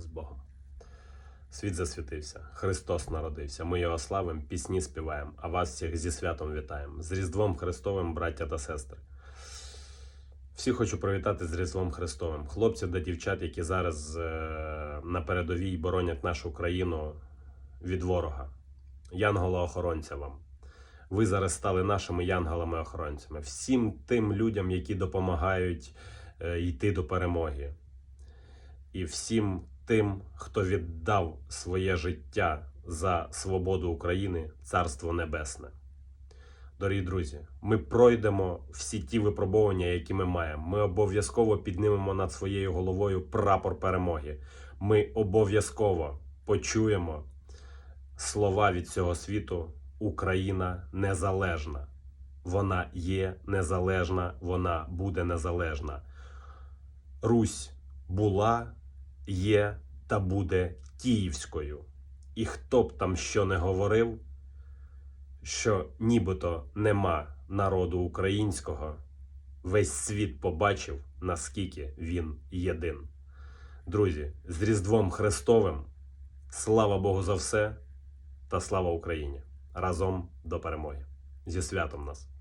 з Богом. Світ засвітився, Христос народився. Ми його славимо, пісні співаємо, а вас всіх зі святом вітаємо. З Різдвом Христовим, браття та сестри. Всі хочу привітати з Різдвом Христовим. Хлопців та дівчат, які зараз е, на передовій боронять нашу країну від ворога. Янгола-охоронця вам. Ви зараз стали нашими янголами-охоронцями. Всім тим людям, які допомагають е, йти до перемоги. І всім тим, хто віддав своє життя за свободу України, Царство Небесне. Дорогі друзі, ми пройдемо всі ті випробування, які ми маємо. Ми обов'язково піднімемо над своєю головою прапор перемоги. Ми обов'язково почуємо слова від цього світу: Україна незалежна. Вона є незалежна, вона буде незалежна. Русь була, є та буде київською. І хто б там що не говорив, що нібито нема народу українського, весь світ побачив, наскільки він єдин. Друзі, з Різдвом Христовим, слава Богу за все та слава Україні! Разом до перемоги! Зі святом нас!